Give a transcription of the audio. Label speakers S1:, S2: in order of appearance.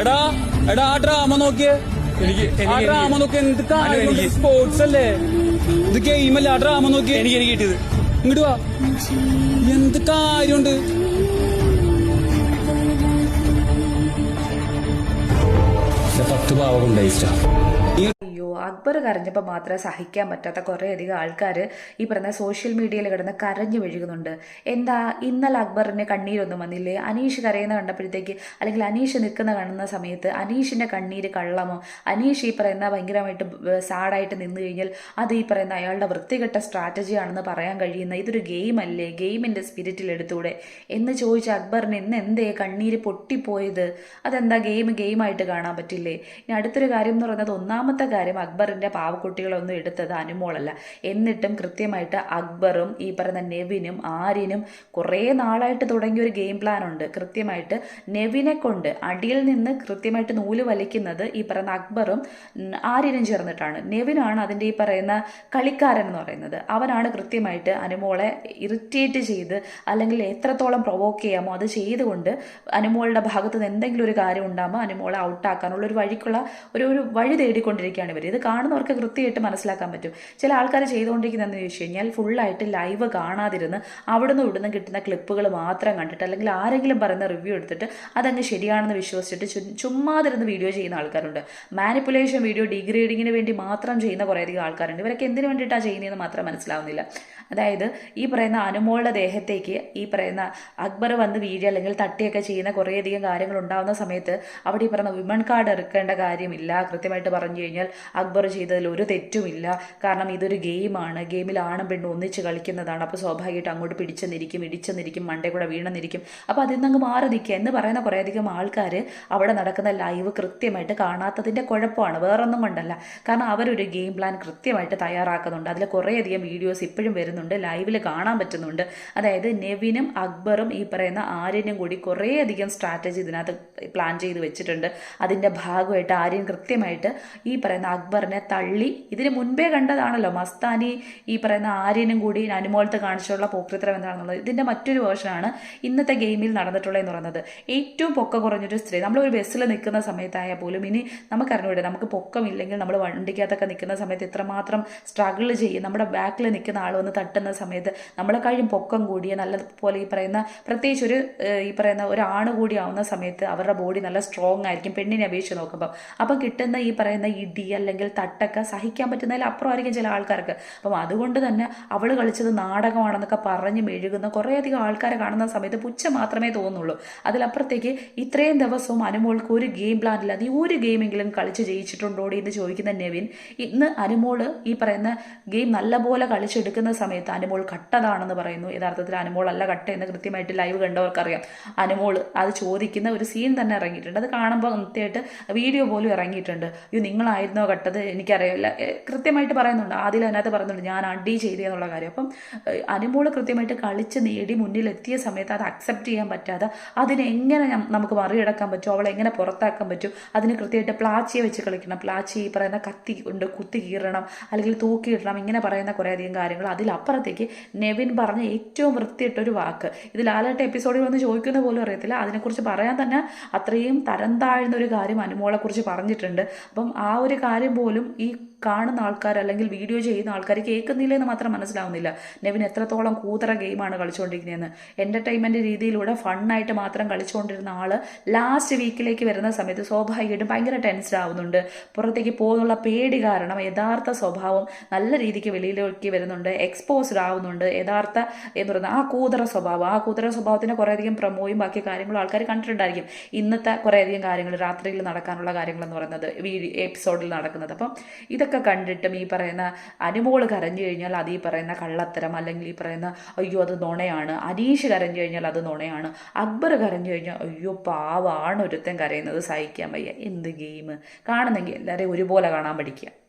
S1: എടാ എടാ ആ ഡ്രാമ നോക്കിയേ.
S2: എനിക്ക്
S1: ആ ഡ്രാമ നോക്കിയ എന്ത് സ്പോർട്സ് അല്ലേ? ഇത് ഗെയിമല്ല ആ ഡ്രാമ നോക്കിയേ.
S2: എനിക്ക് എനിക്ക് കിട്ടിയത്.
S1: ഇങ്ങോട്ട് വാ. എന്ത് കാര്യമുണ്ട്? പത്ത് പാവ ഉണ്ടായിട്ടാ
S3: അയ്യോ അക്ബർ കരഞ്ഞപ്പോൾ മാത്രമേ സഹിക്കാൻ പറ്റാത്ത കുറേയധികം ആൾക്കാർ ഈ പറഞ്ഞ സോഷ്യൽ മീഡിയയിൽ കിടന്ന് കരഞ്ഞു വീഴുന്നുണ്ട് എന്താ ഇന്നലെ അക്ബറിന് കണ്ണീരൊന്നും വന്നില്ലേ? അനീഷ് കരയുന്ന കണ്ടപ്പോഴത്തേക്ക് അല്ലെങ്കിൽ അനീഷ് നിൽക്കുന്ന കാണുന്ന സമയത്ത് അനീഷിന്റെ കണ്ണീര് കള്ളമോ? അനീഷ് ഈ പറയുന്ന ഭയങ്കരമായിട്ട് സാഡായിട്ട് നിന്ന് കഴിഞ്ഞാൽ അത് ഈ പറയുന്ന അയാളുടെ വൃത്തികെട്ട സ്ട്രാറ്റജിയാണെന്ന് പറയാൻ കഴിയുന്ന ഇതൊരു ഗെയിം അല്ലേ? ഗെയിമിന്റെ സ്പിരിറ്റിൽ എടുത്തൂടെ? എന്ന് ചോദിച്ച അക്ബറിന് ഇന്ന് എന്തേ കണ്ണീര് പൊട്ടിപ്പോയത്? അതെന്താ ഗെയിം ഗെയിമായിട്ട് കാണാൻ പറ്റില്ലേ? ഇനി അടുത്തൊരു കാര്യം എന്ന് പറയുന്നത് ഒന്നാമത്തെ കാര്യം അക്ബറിന്റെ പാവക്കുട്ടികളൊന്നും എടുത്തത് അനുമോളല്ല. എന്നിട്ടും കൃത്യമായിട്ട് അക്ബറും ഈ പറയുന്ന നെവിനും ആര്യനും കുറേ നാളായിട്ട് തുടങ്ങിയ ഒരു ഗെയിം പ്ലാൻ ഉണ്ട്. കൃത്യമായിട്ട് നെവിനെ കൊണ്ട് അടിയിൽ നിന്ന് കൃത്യമായിട്ട് നൂൽ വലിക്കുന്നത് ഈ പറയുന്ന അക്ബറും ആര്യനും ചേർന്നിട്ടാണ്. നെവിനാണ് അതിന്റെ ഈ പറയുന്ന കളിക്കാരൻ എന്ന് പറയുന്നത്. അവനാണ് കൃത്യമായിട്ട് അനുമോളെ ഇറിറ്റേറ്റ് ചെയ്ത് അല്ലെങ്കിൽ എത്രത്തോളം പ്രൊവോക്ക് ചെയ്യാമോ അത് ചെയ്തുകൊണ്ട് അനുമോളുടെ ഭാഗത്തുനിന്ന് എന്തെങ്കിലും ഒരു കാര്യം ഉണ്ടാകുമ്പോൾ അനുമോളെ ഔട്ടാക്കാനുള്ള ഒരു വഴിക്കുള്ള ഒരു ഒരു വഴി തേടിക്കൊണ്ടിരിക്കുകയാണ് ഇവർ ഇത് കാണുന്നവർക്ക് കൃത്യമായിട്ട് മനസ്സിലാക്കാൻ പറ്റും. ചില ആൾക്കാർ ചെയ്തുകൊണ്ടിരിക്കുന്നതെന്ന് ചോദിച്ചു കഴിഞ്ഞാൽ ഫുള്ളായിട്ട് ലൈവ് കാണാതിരുന്ന് അവിടുന്ന് ഇവിടുന്ന് കിട്ടുന്ന ക്ലിപ്പുകൾ മാത്രം കണ്ടിട്ട് അല്ലെങ്കിൽ ആരെങ്കിലും പറയുന്ന റിവ്യൂ എടുത്തിട്ട് അതങ്ങ് ശരിയാണെന്ന് വിശ്വസിച്ചിട്ട് ചുമ്മാതിരുന്ന് വീഡിയോ ചെയ്യുന്ന ആൾക്കാരുണ്ട്. മാനിപ്പുലേഷൻ വീഡിയോ ഡിഗ്രേഡിങ്ങിന് വേണ്ടി മാത്രം ചെയ്യുന്ന കുറേയധികം ആൾക്കാരുണ്ട്. ഇവരൊക്കെ എന്തിനു വേണ്ടിയിട്ടാണ് ചെയ്യുന്നതെന്ന് മാത്രം മനസ്സിലാവുന്നില്ല. അതായത് ഈ പറയുന്ന അനുമോളുടെ ദേഹത്തേക്ക് ഈ പറയുന്ന അക്ബർ വന്ന് വീഴുക അല്ലെങ്കിൽ തട്ടിയൊക്കെ ചെയ്യുന്ന കുറേയധികം കാര്യങ്ങൾ ഉണ്ടാകുന്ന സമയത്ത് അവിടെ ഈ പറയുന്ന വിമൺ കാർഡ് എടുക്കേണ്ട കാര്യമില്ല. കൃത്യമായിട്ട് പറഞ്ഞു കഴിഞ്ഞാൽ അക്ബർ ചെയ്തതിൽ ഒരു തെറ്റുമില്ല. കാരണം ഇതൊരു ഗെയിമാണ്. ഗെയിമിൽ ആണും പെണ്ണും ഒന്നിച്ച് കളിക്കുന്നതാണ്. അപ്പോൾ സ്വാഭാവികമായിട്ട് അങ്ങോട്ട് പിടിച്ചെന്നിരിക്കും ഇടിച്ചെന്നിരിക്കും മണ്ടേ കൂടെ വീണെന്നിരിക്കും. അപ്പോൾ അതിൽ നിന്ന് മാറി നിൽക്കുക. എന്ന് പറയുന്ന കുറേയധികം ആൾക്കാർ അവിടെ നടക്കുന്ന ലൈവ് കൃത്യമായിട്ട് കാണാത്തതിന്റെ കുഴപ്പമാണ്. വേറൊന്നും കൊണ്ടല്ല. കാരണം അവരൊരു ഗെയിം പ്ലാൻ കൃത്യമായിട്ട് തയ്യാറാക്കുന്നുണ്ട്. അതിൽ കുറേയധികം വീഡിയോസ് ഇപ്പോഴും വരുന്നുണ്ട്. ലൈവിൽ കാണാൻ പറ്റുന്നുണ്ട്. അതായത് നെവിനും അക്ബറും ഈ പറയുന്ന ആര്യനും കൂടി കുറേയധികം സ്ട്രാറ്റജി ഇതിനകത്ത് പ്ലാൻ ചെയ്ത് വെച്ചിട്ടുണ്ട്. അതിന്റെ ഭാഗമായിട്ട് ആര്യൻ കൃത്യമായിട്ട് ഈ പറയുന്ന അക്ബറിനെ തള്ളി. ഇതിന് മുൻപേ കണ്ടതാണല്ലോ മസ്താനി ഈ പറയുന്ന ആര്യനും കൂടി അനുമോളത്ത് കാണിച്ചുള്ള പോക്രിത്രം എന്താണെന്നുള്ളത്. ഇതിന്റെ മറ്റൊരു വേർഷനാണ് ഇന്നത്തെ ഗെയിമിൽ നടന്നിട്ടുള്ളതെന്ന് പറയുന്നത്. ഏറ്റവും പൊക്ക കുറഞ്ഞൊരു സ്ത്രീ. നമ്മളൊരു ബസ്സിൽ നിൽക്കുന്ന സമയത്തായാൽ പോലും ഇനി നമുക്കറിഞ്ഞൂടെ നമുക്ക് പൊക്കമില്ലെങ്കിൽ നമ്മൾ വണ്ടിക്കകത്തൊക്കെ നിൽക്കുന്ന സമയത്ത് ഇത്രമാത്രം സ്ട്രഗിൾ ചെയ്യും. നമ്മുടെ ബാക്കിൽ നിൽക്കുന്ന ആൾ വന്ന് തട്ടുന്ന സമയത്ത് നമ്മളെ കഴിയും പൊക്കം കൂടിയ നല്ലപോലെ ഈ പറയുന്ന പ്രത്യേകിച്ച് ഒരു ഈ പറയുന്ന ഒരു കൂടി ആവുന്ന സമയത്ത് അവരുടെ ബോഡി നല്ല സ്ട്രോങ് ആയിരിക്കും. പെണ്ണിനെ അപേക്ഷിച്ച് നോക്കുമ്പോൾ അപ്പം കിട്ടുന്ന ഈ പറയുന്ന ഇടി അല്ലെങ്കിൽ തട്ടൊക്കെ സഹിക്കാൻ പറ്റുന്നതിൽ അപ്പുറമായിരിക്കും ചില ആൾക്കാർക്ക്. അപ്പം അതുകൊണ്ട് തന്നെ അവൾ കളിച്ചത് നാടകമാണെന്നൊക്കെ പറഞ്ഞ് മെഴുകുന്ന കുറേയധികം ആൾക്കാരെ കാണുന്ന സമയത്ത് പുച്ഛം മാത്രമേ തോന്നുള്ളൂ. അതിലപ്പുറത്തേക്ക് ഇത്രയും ദിവസവും അനുമോൾക്ക് ഒരു ഗെയിം പ്ലാൻ ഇല്ല നീ ഒരു ഗെയിമെങ്കിലും കളിച്ച് ജയിച്ചിട്ടുണ്ടോടി എന്ന് ചോദിക്കുന്ന നെവിൻ ഇന്ന് അനുമോൾ ഈ പറയുന്ന ഗെയിം നല്ലപോലെ കളിച്ചെടുക്കുന്ന സമയത്ത് അനുമോൾ കട്ടതാണെന്ന് പറയുന്നു. യഥാർത്ഥത്തിൽ അനുമോൾ അല്ല കട്ട എന്ന് കൃത്യമായിട്ട് ലൈവ് കണ്ടവർക്കറിയാം. അനുമോൾ അത് ചോദിക്കുന്ന ഒരു സീൻ തന്നെ ഇറങ്ങിയിട്ടുണ്ട്. അത് കാണുമ്പോൾ കൃത്യമായിട്ട് വീഡിയോ പോലും ഇറങ്ങിയിട്ടുണ്ട്. അയ്യോ നിങ്ങളായിരുന്നോ കട്ടത് എനിക്കറിയില്ല. കൃത്യമായിട്ട് പറയുന്നുണ്ട്. ആദ്യം അതിനകത്ത് പറയുന്നുണ്ട് ഞാൻ അടി ചെയ്തെന്നുള്ള കാര്യം. അപ്പം അനുമോൾ കൃത്യമായിട്ട് കളിച്ച് നേടി മുന്നിലെത്തിയ സമയത്ത് അത് അക്സെപ്റ്റ് ചെയ്യാൻ പറ്റാതെ അതിനെ എങ്ങനെ നമുക്ക് മറികടക്കാൻ പറ്റും? അവളെ എങ്ങനെ പുറത്താക്കാൻ പറ്റും? അതിന് കൃത്യമായിട്ട് പ്ലാച്ചിയെ വെച്ച് കളിക്കണം. പ്ലാച്ചി ഈ പറയുന്ന കത്തി കൊണ്ട് കുത്തി കീറണം അല്ലെങ്കിൽ തൂക്കിയിടണം ഇങ്ങനെ പറയുന്ന കുറേയധികം കാര്യങ്ങൾ. അതിലപ്പുറത്തേക്ക് നെവിൻ പറഞ്ഞ ഏറ്റവും വൃത്തിയിട്ടൊരു വാക്ക്. ഇത് ലാലേട്ട എപ്പിസോഡിൽ വന്ന് ചോദിക്കുന്ന പോലും അറിയത്തില്ല. അതിനെക്കുറിച്ച് പറയാൻ തന്നെ അത്രയും തരം താഴ്ന്ന ഒരു കാര്യം അനുമോളെക്കുറിച്ച് പറഞ്ഞിട്ടുണ്ട്. അപ്പം ആ ഒരു കാര്യം പോലും ഈ കാണുന്ന ആൾക്കാർ അല്ലെങ്കിൽ വീഡിയോ ചെയ്യുന്ന ആൾക്കാർ കേൾക്കുന്നില്ലെന്ന് മാത്രം മനസ്സിലാവുന്നില്ല. നെവിൻ എത്രത്തോളം കൂതറ ഗെയിമാണ് കളിച്ചുകൊണ്ടിരിക്കുന്നതെന്ന്. എന്റർടൈൻമെന്റ് രീതിയിലൂടെ ഫണ്ണായിട്ട് മാത്രം കളിച്ചുകൊണ്ടിരുന്ന ആൾ ലാസ്റ്റ് വീക്കിലേക്ക് വരുന്ന സമയത്ത് സ്വാഭാവികമായിട്ടും ഭയങ്കര ടെൻസ്ഡ് ആവുന്നുണ്ട്. പുറത്തേക്ക് പോകുന്നുള്ള പേടി കാരണം യഥാർത്ഥ സ്വഭാവം നല്ല രീതിക്ക് വെളിയിലേക്ക് വരുന്നുണ്ട്. എക്സ്പോസ്ഡ് ആവുന്നുണ്ട്. യഥാർത്ഥ എന്ന് പറയുന്നത് ആ കൂതറ സ്വഭാവം. ആ കൂതറ സ്വഭാവത്തിന് കുറേയധികം പ്രമോയും ബാക്കി കാര്യങ്ങളും ആൾക്കാർ കണ്ടിട്ടുണ്ടായിരിക്കും. ഇന്നത്തെ കുറേയധികം കാര്യങ്ങൾ രാത്രിയിൽ നടക്കാനുള്ള കാര്യങ്ങളെന്ന് പറയുന്നത് എപ്പിസോഡിൽ നടക്കുന്നത്. അപ്പം ഇതൊക്കെ കണ്ടിട്ടും ഈ പറയുന്ന അനുമോൾ കരഞ്ഞു കഴിഞ്ഞാൽ അത് ഈ പറയുന്ന കള്ളത്തരം അല്ലെങ്കിൽ ഈ പറയുന്ന അയ്യോ അത് നുണയാണ്. അനീഷ് കരഞ്ഞു കഴിഞ്ഞാൽ അത് നുണയാണ്. അക്ബർ കരഞ്ഞു കഴിഞ്ഞാൽ അയ്യോ പാവാണ് ഒരുത്തൻ കരയുന്നത്. സഹിക്കാൻ വയ്യ. എന്ത് ഗെയിം? കാണുന്നെങ്കിൽ എല്ലാവരെയും ഒരുപോലെ കാണാൻ പഠിക്കുക.